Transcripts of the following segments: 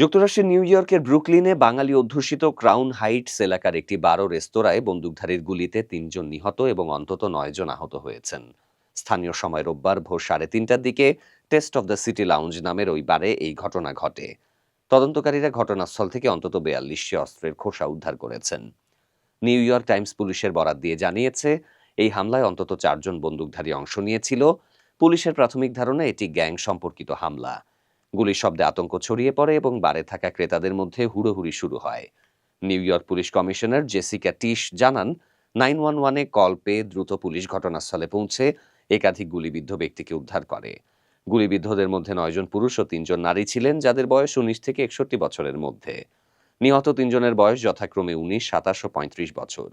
যুক্তরাষ্ট্রের নিউ ইয়র্কের ব্রুকলিনে বাঙালি অধ্যুষিত ক্রাউন হাইটস এলাকার একটি বারো রেস্তোরাঁয় বন্দুকধারীর গুলিতে তিনজন নিহত এবং অন্তত নয় জন আহত হয়েছেন। স্থানীয় সময় রোববার ভোর সাড়ে তিনটার দিকে Taste of the City Lounge নামের ওই বারে এই ঘটনা ঘটে। তদন্তকারীরা ঘটনাস্থল থেকে অন্তত বেয়াল্লিশটি অস্ত্রের খোসা উদ্ধার করেছেন। নিউ ইয়র্ক টাইমস পুলিশের বরাত দিয়ে জানিয়েছে, এই হামলায় অন্তত চারজন বন্দুকধারী অংশ নিয়েছিল। পুলিশের প্রাথমিক ধারণা, এটি গ্যাং সম্পর্কিত হামলা। গুলির শব্দে আতঙ্ক ছড়িয়ে পড়ে এবং বারে থাকা ক্রেতাদের মধ্যে হুড়োহুড়ি শুরু হয়। New York police commissioner Jessica Tisch জানান, নাইন ওয়ান ওয়ানে কল পেয়ে দ্রুত পুলিশ ঘটনাস্থলে পৌঁছে একাধিক গুলিবিদ্ধ ব্যক্তিকে উদ্ধার করে। গুলিবিদ্ধদের মধ্যে নয়জন পুরুষ ও তিনজন নারী ছিলেন, যাদের বয়স উনিশ থেকে একষট্টি বছরের মধ্যে। নিহত তিনজনের বয়স যথাক্রমে উনিশ, সাতাশ ও পঁয়ত্রিশ বছর।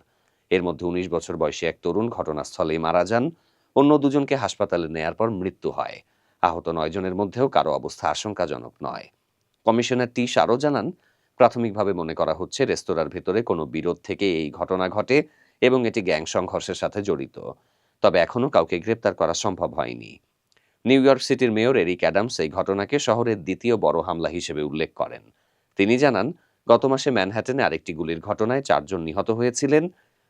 এর মধ্যে উনিশ বছর বয়সী এক তরুণ ঘটনাস্থলেই মারা যান। অন্য দুজনকে হাসপাতালে নেয়ার পর মৃত্যু হয়। আহত নয়জনের মধ্যেও কারও অবস্থা আশঙ্কাজনক নয়। কমিশনার টিশ আরও জানান, প্রাথমিকভাবে মনে করা হচ্ছে রেস্তোরাঁর ভেতরে কোনো বিরোধ থেকে এই ঘটনা ঘটে এবং এটি গ্যাং সংঘর্ষের সাথে জড়িত। তবে এখনও কাউকে গ্রেপ্তার করা সম্ভব হয়নি। নিউ ইয়র্ক সিটির মেয়র এরিক অ্যাডামস এই ঘটনাকে শহরের দ্বিতীয় বড় হামলা হিসেবে উল্লেখ করেন। তিনি জানান, গত মাসে ম্যানহ্যাটেনে আরেকটি গুলির ঘটনায় চারজন নিহত হয়েছিলেন।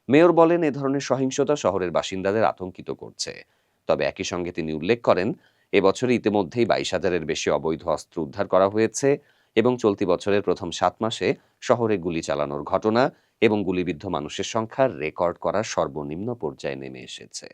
মেয়র বলেন, এ ধরনের সহিংসতা শহরের বাসিন্দাদের আতঙ্কিত করছে। তবে একই সঙ্গে তিনি উল্লেখ করেন এবছরে ইতিমধ্যেই বাইশ হাজারের বেশি অবৈধ অস্ত্র উদ্ধার করা হয়েছে এবং চলতি বছরের প্রথম সাত মাসে শহরে গুলি চালানোর ঘটনা এবং গুলিবিদ্ধ মানুষের সংখ্যা রেকর্ড করার সর্বনিম্ন পর্যায়ে নেমে এসেছে।